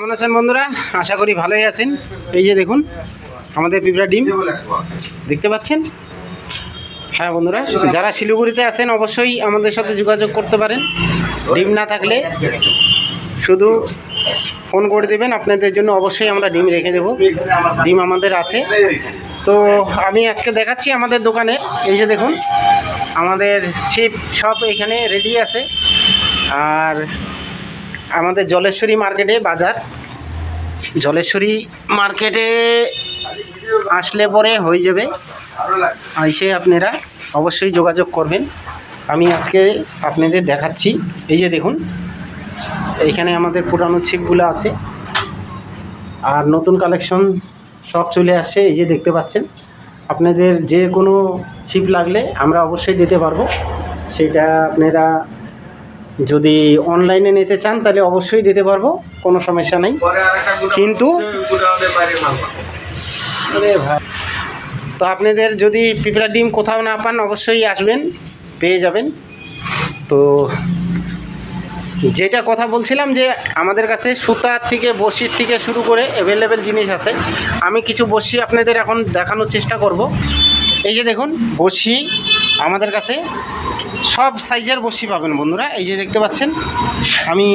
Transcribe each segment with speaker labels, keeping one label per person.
Speaker 1: কেমন আছেন বন্ধুরা? আশা করি ভালোই আছেন। এই যে দেখুন, আমাদের পিঁপড়া ডিম। দেখতে পাচ্ছেন? হ্যাঁ বন্ধুরা, যারা শিলিগুড়িতে আছেন অবশ্যই আমাদের সাথে যোগাযোগ করতে পারেন। ডিম না থাকলে শুধু ফোন করে দেবেন। আপনাদের জন্য অবশ্যই আমরা ডিম রেখে দেব। ডিম আমাদের আছে। তো আমি আজকে দেখাচ্ছি আমাদের দোকানে। এই যে দেখুন, আমাদের ছিপ সব এখানে রেডি আছে। আর আমাদের জলেশ্বরী মার্কেটে বাজার। জলেশ্বরী মার্কেটে আসলে পরে হয়ে যাবে। এসে আপনারা অবশ্যই যোগাযোগ করবেন। আমি আজকে আপনাদের দেখাচ্ছি। এই যে দেখুন এইখানে আমাদের পুরানো ছিপগুলো আছে। আর নতুন কালেকশন সব চলে আসছে। এই যে দেখতে পাচ্ছেন, আপনাদের যে কোনো ছিপ লাগলে আমরা অবশ্যই দিতে পারব। সেটা আপনারা যদি অনলাইনে নিতে চান তাহলে অবশ্যই দিতে পারব কোনো সমস্যা নেই। কিন্তু তো আপনাদের যদি পিঁপড়া ডিম কোথাও না পান অবশ্যই আসবেন পেয়ে যাবেন। তো যেটা কথা বলছিলাম যে আমাদের কাছে সুতার থেকে বসির থেকে শুরু করে অ্যাভেলেবেল জিনিস আছে। আমি কিছু বসি আপনাদের এখন দেখানোর চেষ্টা করব। এই যে দেখুন বসি আমাদের কাছে সব সাইজের বসি পাবেন বন্ধুরা। এই যে দেখতে পাচ্ছেন, আমি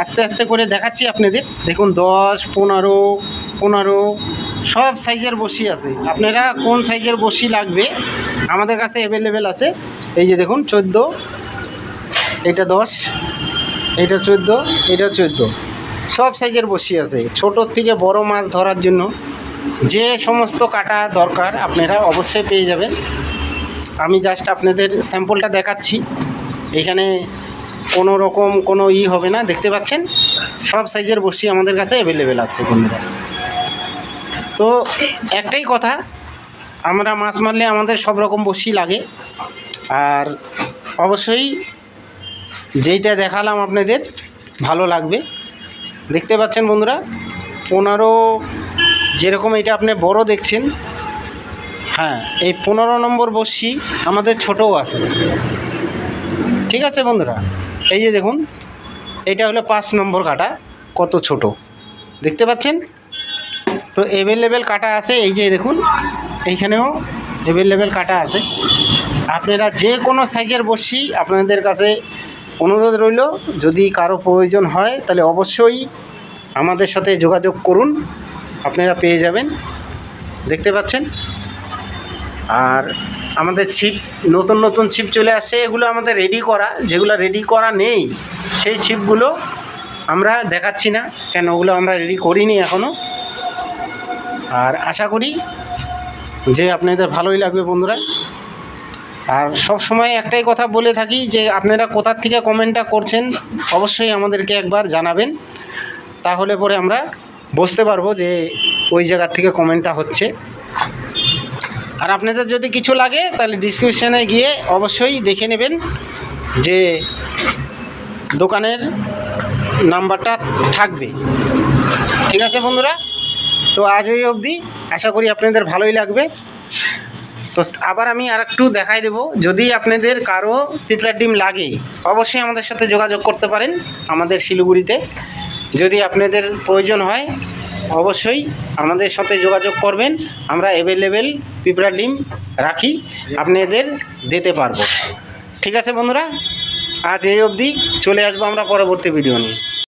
Speaker 1: আস্তে আস্তে করে দেখাচ্ছি আপনাদের। দেখুন, দশ, পনেরো পনেরো, সব সাইজের বসি আছে। আপনারা কোন সাইজের বসি লাগবে আমাদের কাছে অ্যাভেলেবেল আছে। এই যে দেখুন, চোদ্দ, এটা দশ, এটা চোদ্দ এটা চোদ্দ। সব সাইজের বসি আছে। ছোটোর থেকে বড় মাছ ধরার জন্য যে সমস্ত কাটা দরকার আপনারা অবশ্যই পেয়ে যাবেন। আমি জাস্ট আপনাদের স্যাম্পলটা দেখাচ্ছি। এখানে কোনো রকম কোনো ই হবে না, দেখতে পাচ্ছেন? সব সাইজের বসি আমাদের কাছে অ্যাভেলেবেল আছে বন্ধুরা। তো একটাই কথা, আমরা মাছ মারলে আমাদের সব রকম বসি লাগে। আর অবশ্যই যেইটা দেখালাম আপনাদের, ভালো লাগবে। দেখতে পাচ্ছেন বন্ধুরা, পনেরো, যেরকম এটা আপনি বড় দেখছেন হ্যাঁ এই পনেরো নম্বর বসি আমাদের ছোটও আছে। ঠিক আছে বন্ধুরা? এই যে দেখুন, এটা হলো পাঁচ নম্বর কাটা, কত ছোট। দেখতে পাচ্ছেন? তো অ্যাভেলেবেল কাটা আছে, এই যে দেখুন, এইখানেও অ্যাভেলেবেল কাটা আছে। আপনারা যে কোনো সাইজের বসি আপনাদের কাছে অনুরোধ রইল, যদি কারও প্রয়োজন হয়, তাহলে অবশ্যই আমাদের সাথে যোগাযোগ করুন, আপনারা পেয়ে যাবেন। দেখতে পাচ্ছেন? আর আমাদের ছিপ, নতুন নতুন ছিপ চলে আসছে এগুলো আমাদের রেডি করা। যেগুলো রেডি করা নেই, সেই ছিপগুলো আমরা দেখাচ্ছি না, কেন ওগুলো আমরা রেডি করিনি এখনও আর আশা করি যে আপনাদের ভালোই লাগবে বন্ধুরা। আর সব সময় একটাই কথা বলে থাকি যে আপনারা কোথার থেকে কমেন্টটা করছেন, অবশ্যই আমাদেরকে একবার জানাবেন। তাহলে পরে আমরা বুঝতে পারব যে ওই জায়গার থেকে কমেন্টটা হচ্ছে। আর আপনাদের যদি কিছু লাগে, তাহলে ডিসক্রিপশানে গিয়ে অবশ্যই দেখে নেবেন যে দোকানের নাম্বারটা থাকবে। ঠিক আছে বন্ধুরা? তো আজ ওই অবধি। আশা করি আপনাদের ভালোই লাগবে। তো আবার আমি আর একটু দেখাই দেবো। যদি আপনাদের কারও পিঁপড়ার ডিম লাগে, অবশ্যই আমাদের সাথে যোগাযোগ করতে পারেন আমাদের শিলিগুড়িতে। যদি আপনাদের প্রয়োজন হয় অবশ্যই আমাদের সাথে যোগাযোগ করবেন। আমরা অ্যাভেলেবেল পিঁপড়া ডিম রাখি, আপনাদের দিতে পারব। ঠিক আছে বন্ধুরা, আজ এই অবধি চলে আসব আমরা পরবর্তী ভিডিও নিয়ে।